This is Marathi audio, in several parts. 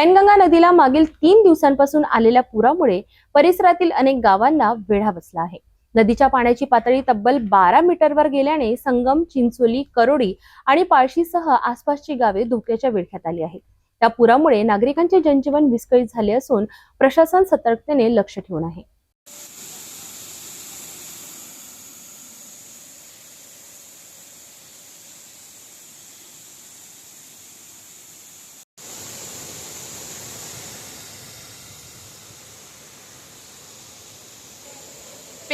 पैनगंगा नदीला मागील तीन दिवसांपासून आलेल्या पुरामुळे परिसरातील अनेक गावांना वेढा बसला आहे. नदीच्या पाण्याची पातळी तब्बल बारा मीटरवर गेल्याने संगम चिंचोली करोडी आणि पाळशीसह आसपासची गावे धोक्याच्या विळख्यात आली आहेत. त्या पुरामुळे नागरिकांचे जनजीवन विस्कळीत झाले असून प्रशासन सतर्कतेने लक्ष ठेवून आहे.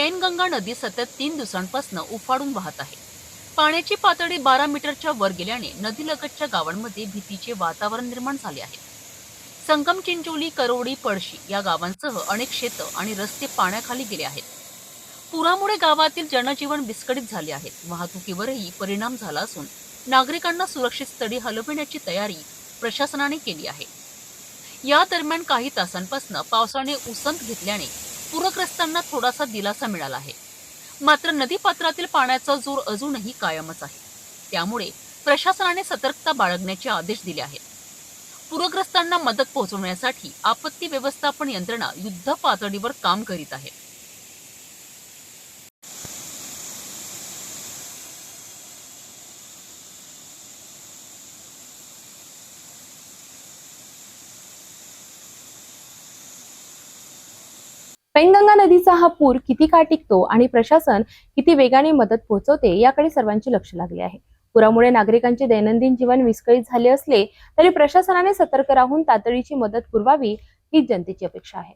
पैनगंगा नदी सतत तीन दिवसांपासून उफाडून वाहत आहे. पाण्याची पातळी बारा मीटरच्या वर गेल्याने नदीलगतच्या गावांमध्ये भीतीचे वातावरण निर्माण झाले आहे. संगम चिंचोली करोडी पळशी या गावांसह अनेक शेतं आणि रस्ते पाण्याखाली गेले आहेत. पुरामुळे गावातील जनजीवन विस्कळीत झाले आहे. वाहतुकीवरही परिणाम झाला असून नागरिकांना सुरक्षित स्थळी हलविण्याची तयारी प्रशासनाने केली आहे. या दरम्यान काही तासांपासून पावसाने उसंत घेतल्याने पूरग्रस्तांना थोडासा दिलासा मिळाला आहे. मात्र नदीपात्रातील पाण्याचा जोर अजूनही कायमच आहे. त्यामुळे प्रशासनाने सतर्कता बाळगण्याचे आदेश दिले आहेत. पूरग्रस्तांना मदत पोहोचवण्यासाठी आपत्ती व्यवस्थापन यंत्रणा युद्ध पातळीवर काम करीत आहे. पैनगंगा नदीचा हा पूर किती काळ टिकतो आणि प्रशासन किती वेगाने मदत पोहोचवते याकडे सर्वांचे लक्ष लागले आहे. पुरामुळे नागरिकांचे दैनंदिन जीवन विस्कळीत झाले असले तरी प्रशासनाने सतर्क राहून तातडीची मदत पुरवावी ही जनतेची अपेक्षा आहे.